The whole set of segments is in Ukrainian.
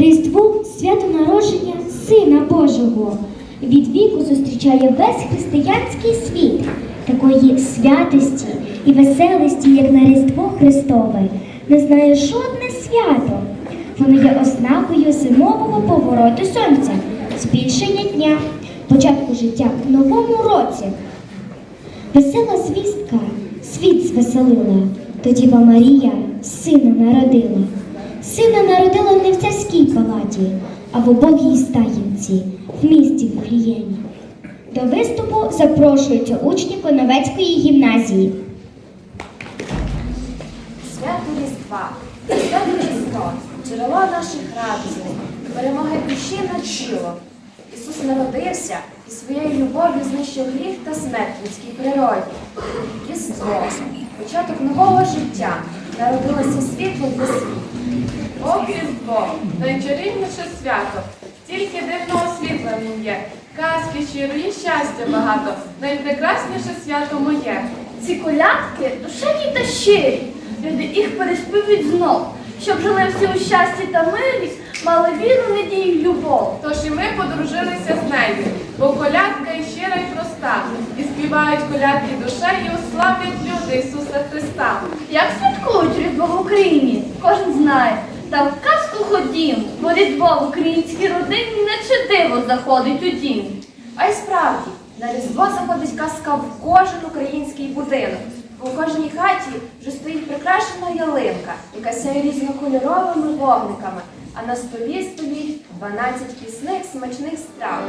Різдво свято народження Сина Божого. Від віку зустрічає весь християнський світ. Такої святості і веселості, як на Різдво Христове, не знає жодне свято. Воно є ознакою зимового повороту сонця, збільшення дня, початку життя в новому році. Весела звістка світ звеселила, то Діва Марія сина народила. Сина народила не в царській палаті, а в убогій стаєнці, в місті Вифліємі. До виступу запрошуються учні Коновецької гімназії. Свято Різдва, Свято Різдво, джерело наших радостей, перемоги душі над тілом. Ісус народився і своєю любов'ю знищив гріх та смерть людській природі. Різдво, початок нового життя, народилося світло для світу. О, Різдво, найчарівніше свято, тільки дивного світла в нім є. Казки, щирої щастя багато, найпрекрасніше свято моє. Ці колядки душевні та щирі. Люди їх переспівують знов, щоб жили всі у щасті та мирі, мали віру, надію й любов. Тож і ми подружилися з нею, бо колядка і щира й проста, і співають колядки душею, славлять люди Ісуса Христа. Як святкують Різдво в Україні, кожен знає. Та в казку ходім, бо Різдво в українській родині наче диво заходить у дім. А й справді, на Різдво заходить казка в кожен український будинок. У кожній хаті вже стоїть прикрашена ялинка, яка сяє різнокольоровими вогниками, а на столі стоїть 12 пісних смачних страв.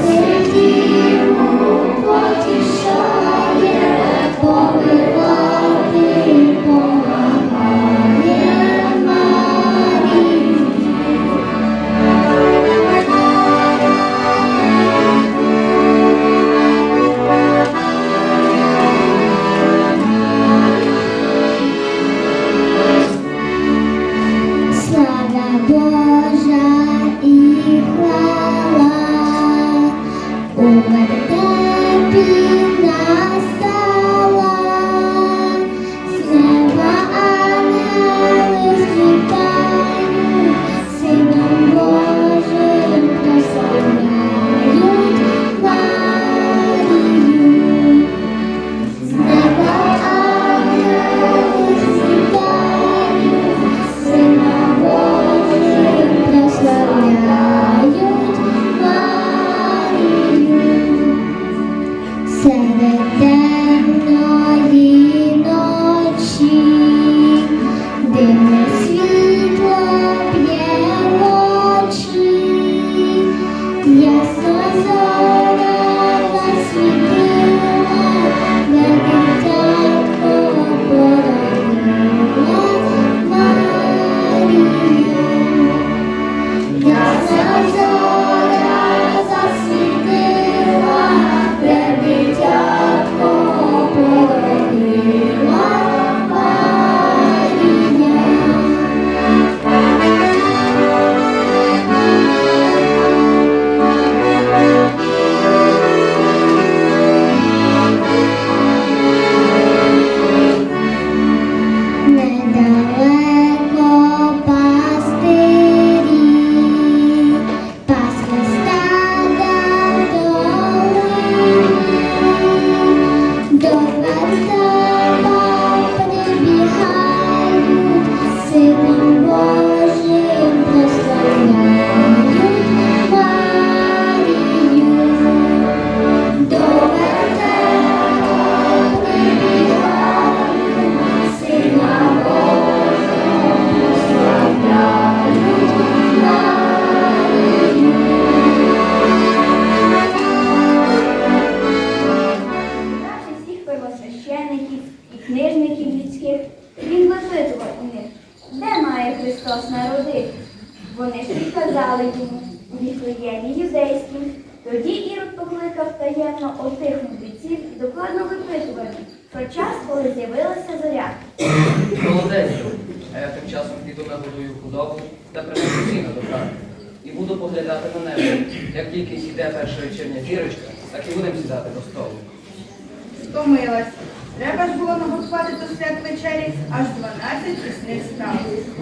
você que Стомилась. Треба ж було наготувати до свят вечері аж 12 пісних страв.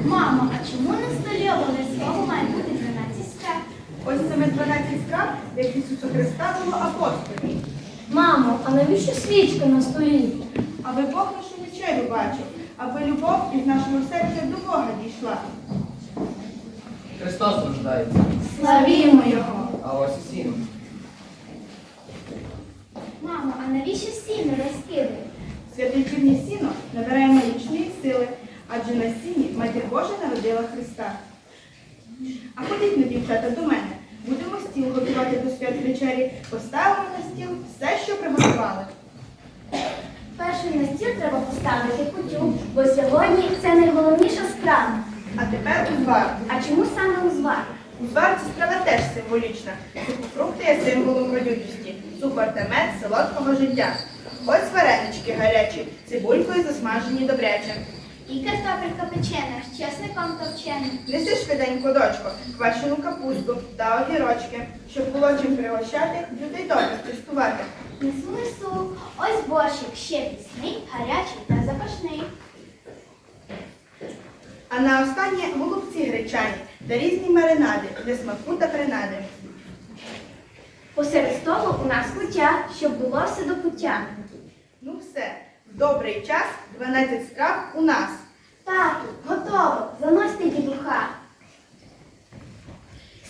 Мамо, а чому на столі обов'язково має бути 12 страв? Ось саме 12 страв, як Ісуса Христа було апостолів. Мамо, а навіщо свічка на столі? Аби Бог нашу вечерю бачив, аби любов із нашого серця до Бога дійшла. Христос рождається, Славімо Його! а ось і сіно. Мамо, а навіщо сіно розкидають? Святочірнє сіно набирає магічної сили, адже на сіні Матір Божа народила Христа. А ходіть на дівчата до мене. Будемо стіл готувати до свят вечері, поставимо на стіл все, що приготували. Перший на стіл треба поставити кутю, бо сьогодні це найголовніша страва. А тепер узвар. А чому саме узвар? Узвар це страва теж символічна. Сухофрукти є символом родючості, та солодкого життя. Ось варенички гарячі, цибулькою засмажені добряче. І картопелька печена з чесником товченим. Неси швиденько, дочко, квашену капусту та огірочки, щоб було чим пригощати, людей добре тестувати. Несу несу. Ось борщик ще пісний, гарячий та запашний. А на останнє голубці гречані та різні маринади для смаку та принади. Посеред столу у нас кутя, щоб було все до пуття. Ну все, в добрий час 12 страв у нас. Тату, готово, заносьте дідуха.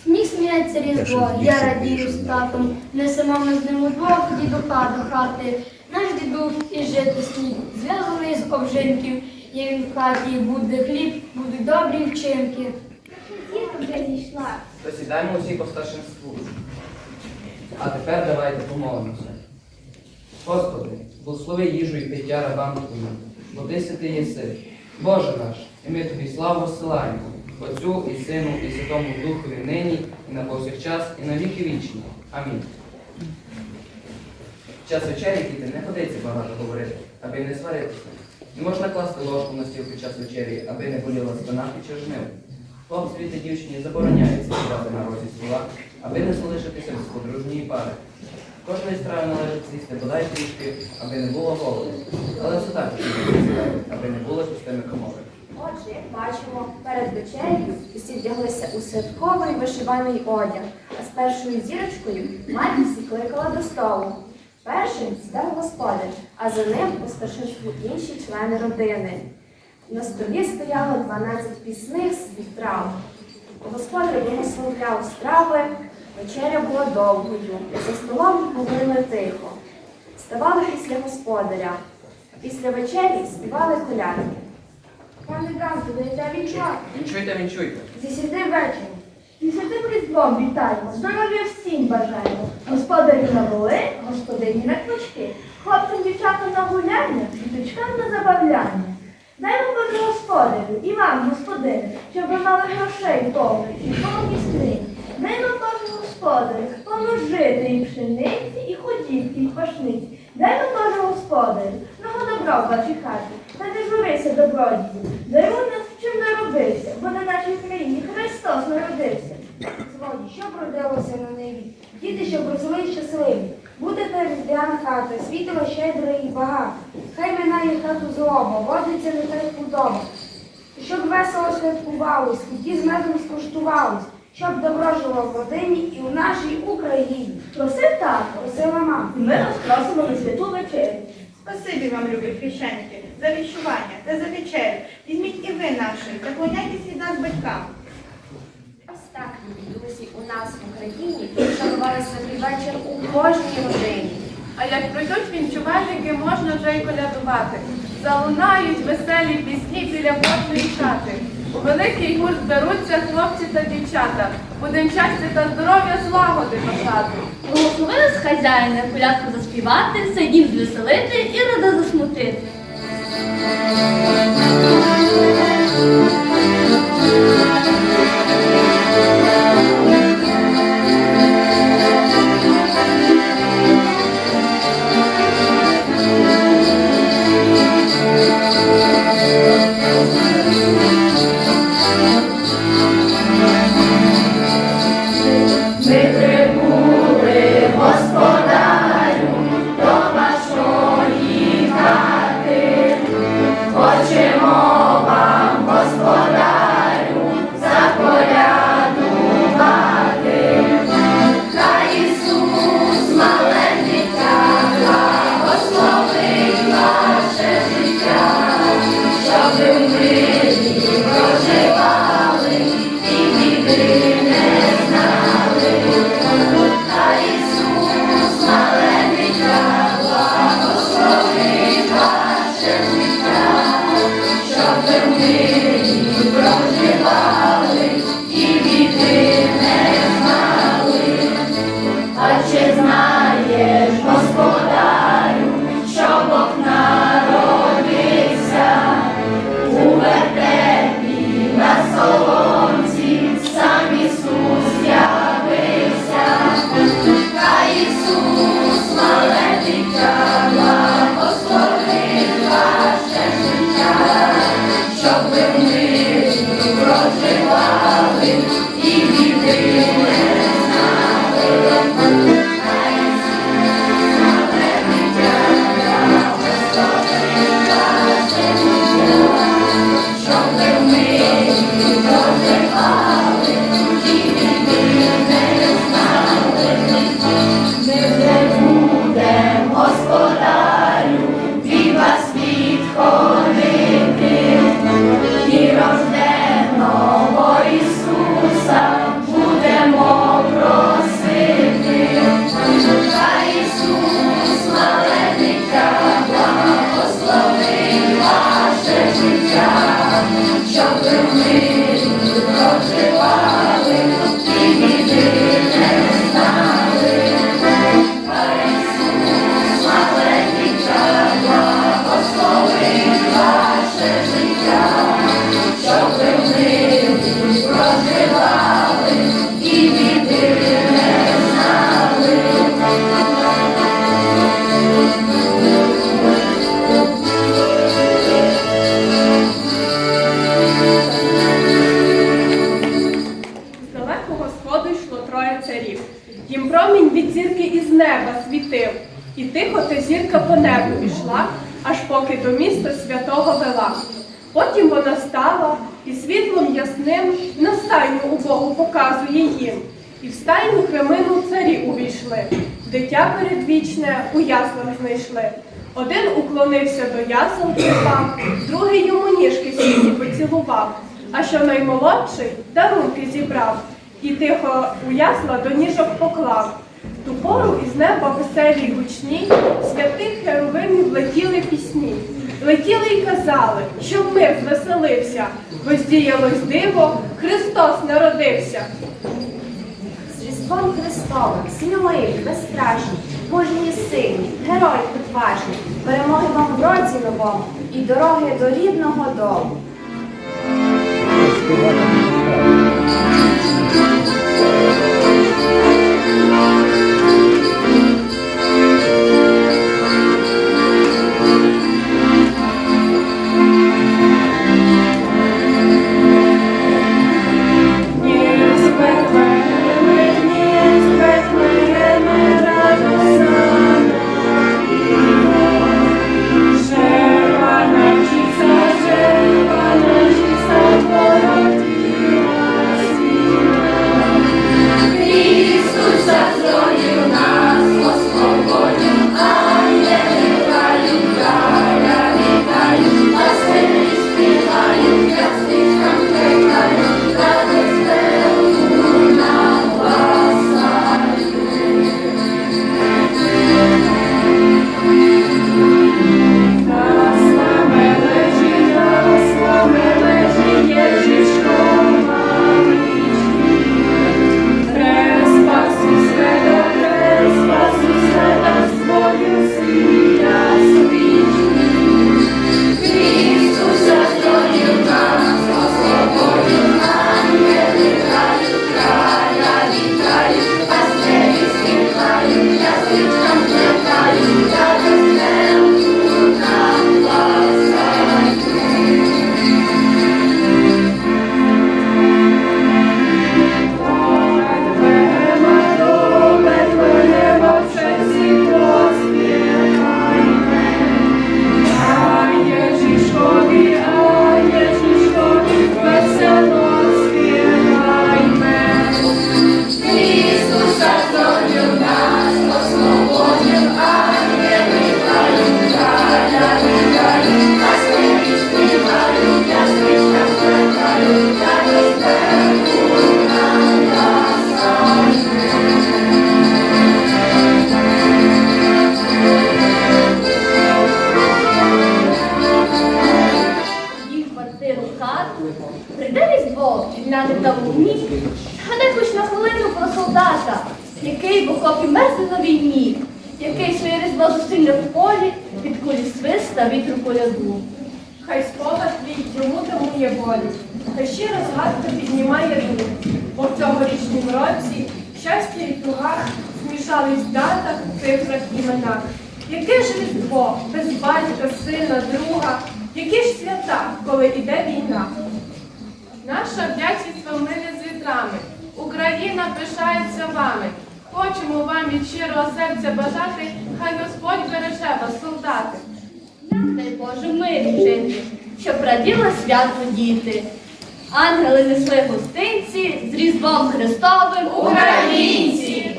Сніг сміється різдво, я радію з татом. Несемо ми з ним удвох дідуха до хати. Наш дідух і жити сніг, зв'язаний з обжинків. Є він в хаті, буде хліб, будуть добрі вчинки. Зірка вже зійшла. То сідаємо усі по старшинству. А тепер давайте помолимося. Господи, благослови їжу і пиття рабам Твоїм, бо ти святий єси. Боже наш, і ми тобі славу посилаємо, Отцю і Сину, і Святому Духові нині, і на повсякчас, і на віки вічні. Амінь. Час вечері, діти, не ходиться багато говорити, аби не сваритися. Не можна класти ложку на стіл під час вечері, аби не боліла спина під час жнив. Хлопцеві та дівчині забороняється сідати на розі стола, аби не залишитися без подружньої пари. Кожної страви належить з'їсти бодай трішки, аби не було голоду. Але все так, аби не було пустими комори. Отже, як бачимо, перед вечерею всі вдяглися у святковий вишиваний одяг, а з першою зірочкою мати всі кликала до столу. Першим сідав господар, а за ним у інші члени родини. На столі стояло 12 пісних страв. Господар благословляв страви, вечеря була довгою, за столом говорили тихо. Ставали після господаря, а після вечері співали колядки. Пане Ганку, даєте відчувати. Вінчуйте, вінчуйте. Зі святим вечором. І святим різдвом вітаємо. Здоров'я всім бажаємо. Господарі на воли, господині на книжки. Хлопцям, дівчатам на гуляння, діточкам на забавляння. Дай вам Боже господарю, і вам, господине, щоб ви мали грошей повно і повні скрині. Дай вам Боже господарю, повно жити і пшениці, і ходівки, і пашниці. Дай вам Боже господарю, много добра в вашій хаті, та не журися добродію. Даруй нас, чим народився, бо на нашій країні Христос народився. Згоді, щоб родилося на небі, діти, щоб росли щасливі. Буде та різдвяна хата, світло щедре і багато. Хай минає хату злоба, водиться не так худоба. Щоб весело святкувалось, куті з медом скуштувались, щоб добро жило в родині і у нашій Україні. Просив тато, Просила мама. ми розпросимо на святу вечерю. Спасибі вам, любі хрещеники, за віщування та за вечерю. Візьміть і ви нашої, та клоняйтесь від нас батькам. Ось так, любі друзі, у нас в Україні шанували святий вечір у кожній родині. А як прийдуть вінчувальники, можна вже й колядувати. Залунають веселі пісні біля кожної хати. У великий гурт зберуться хлопці та дівчата. Будем щастя та здоров'я злагоди бажати. Благослови з хазяїна, колядку заспівати, садів звеселити і рода засмутити. stop living Amen. Світлом ясним на стайню убогу показує їм. І в стайню хремину царі увійшли, дитя передвічне у яслах знайшли. Один уклонився до ясел припав, другий йому ніжки світі поцілував, а що наймолодший дарунки зібрав і тихо у ясла до ніжок поклав. Ту пору із неба веселі гучні, святих херовимів летіли пісні. Летіли й казали, щоб мир звеселився, бо здіялось диво, Христос народився. З Різдвом Христовим, сміливі, безстрашні, мужні сильні, герої відважні, перемоги вам в році новому і дороги до рідного дому. Який в окопі мерзне на війні, який своє різдво зустріне в полі, під кулі свиста вітру коляду. Хай спогад твій йому дарує волі, хай щира згадка піднімає дух. Бо в цьогорічнім році щастя і туга змішались в датах, цифрах, іменах. Яке ж різдво без батька, сина, друга, які ж свята, коли іде війна? Наша вдячність вам не з вітрами. Україна пишається вами. Хочемо вам від щирого серця бажати, хай Господь береже вас, солдати. Дай Боже мир жити, щоб раділи свято діти. Ангели несли гостинці з Різдвом Христовим українці!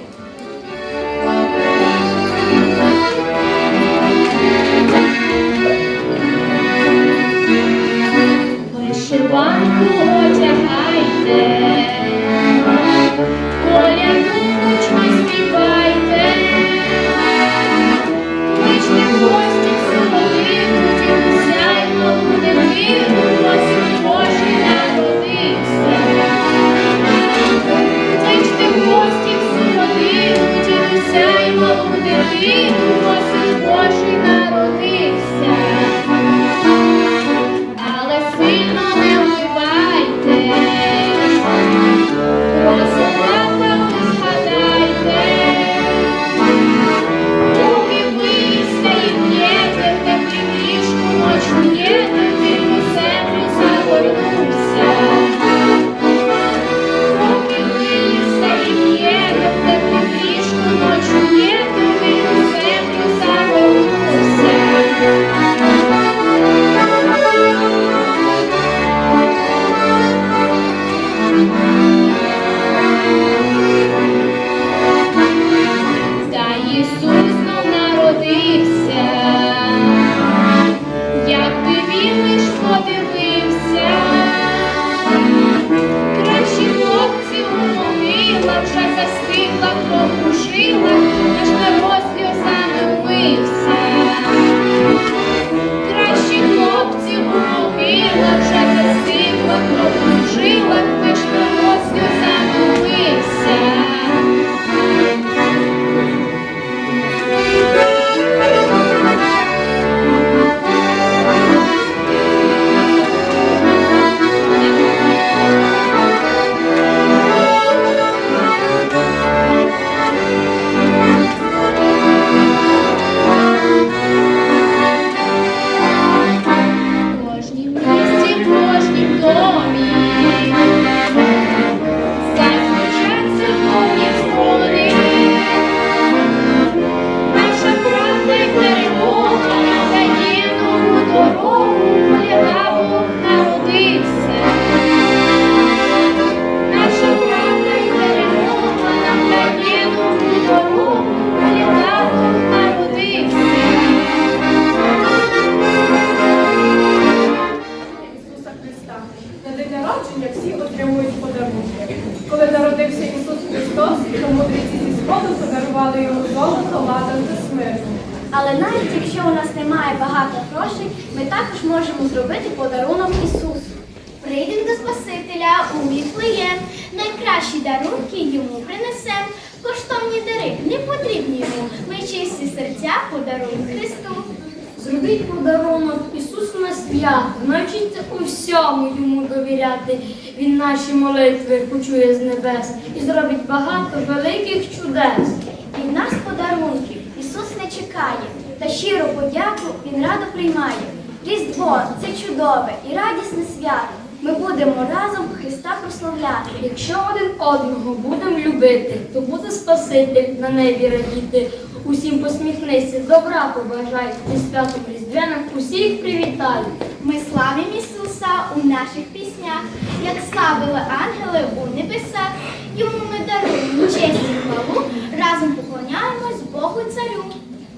Вишиванку одягайте, буде Божий народився. Стигла, кров жила, наш народ сльозами вмився. Кращі хлопці у вже застигла, кров наш потрібні йому. Ми чисті серця подаруємо Христу. Зробіть подарунок Ісусу на свято, навчіться у всьому йому довіряти. Він наші молитви почує з небес і зробить багато великих чудес. Від нас подарунків Ісус не чекає, та щиру подяку Він радо приймає. Різдво це чудове і радісне свято. Ми будемо разом Христа прославляти. Якщо один одного будемо любити, то буде Спаситель на небі радіти. Усім посміхнися, добра побажай, зі святом Різдвяним усіх привітай. Ми славимо Ісуса у наших піснях, як славили ангели у небесах. Йому ми даруємо честь і хвалу, разом поклоняємось Богу Царю.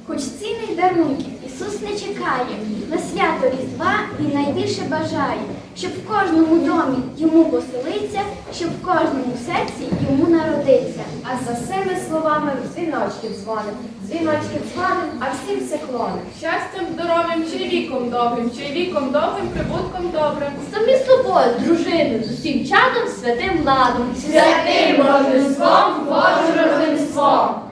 Хоч цінних дарунків Ісус не чекає, на свято Різдва Він найбільше бажає, щоб в кожному домі йому поселиться, щоб в кожному серці йому народиться. А за цими словами дзвіночки дзвоним, дзвіночки дзвоним, а всім все клоним. Щастям, здоров'ям чи віком добрим, чи віком довгим, прибутком добрим. Самі собою, з дружиною, з усім чадом, святим ладом. Святим Рождеством, Божим Рождеством!